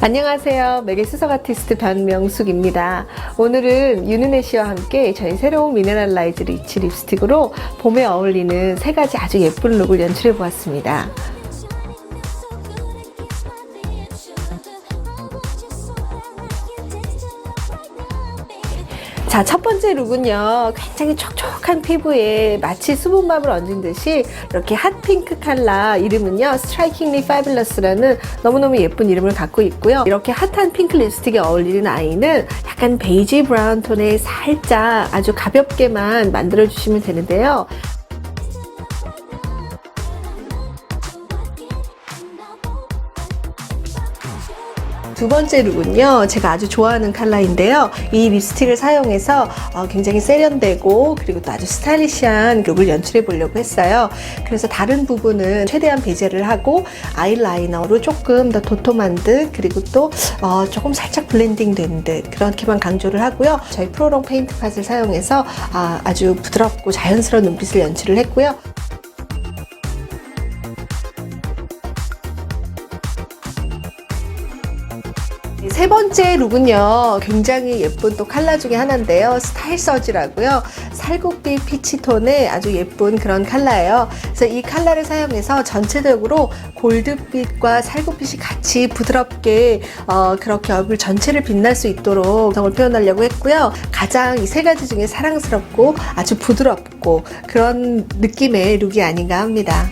안녕하세요. 맥의 수석 아티스트 변명숙입니다. 오늘은 윤은혜 씨와 함께 저희 새로운 미네랄 라이즈 리치 립스틱으로 봄에 어울리는 세 가지 아주 예쁜 룩을 연출해 보았습니다. 자, 첫 번째 룩은요. 굉장히 촉촉한 피부에 마치 수분밥을 얹은 듯이 이렇게 핫핑크 컬러 이름은요. 스트라이킹리 파빌러스라는 너무너무 예쁜 이름을 갖고 있고요. 이렇게 핫한 핑크 립스틱에 어울리는 아이는 약간 베이지 브라운 톤에 살짝 아주 가볍게만 만들어 주시면 되는데요. 두 번째 룩은요, 제가 아주 좋아하는 컬러인데요. 이 립스틱을 사용해서 어, 굉장히 세련되고 그리고 또 아주 스타일리시한 룩을 연출해 보려고 했어요. 그래서 다른 부분은 최대한 배제를 하고 아이라이너로 조금 더 도톰한 듯 그리고 또 어, 조금 살짝 블렌딩 된 듯 그렇게만 강조를 하고요. 저희 프로롱 페인트 팟을 사용해서 아, 아주 부드럽고 자연스러운 눈빛을 연출을 했고요. 세 번째 룩은요, 굉장히 예쁜 또 컬러 중에 하나인데요. 스타일 서지라고요. 살구빛 피치톤의 아주 예쁜 그런 컬러예요. 그래서 이 컬러를 사용해서 전체적으로 골드빛과 살구빛이 같이 부드럽게 어, 그렇게 얼굴 전체를 빛날 수 있도록 성을 표현하려고 했고요. 가장 이 세 가지 중에 사랑스럽고 아주 부드럽고 그런 느낌의 룩이 아닌가 합니다.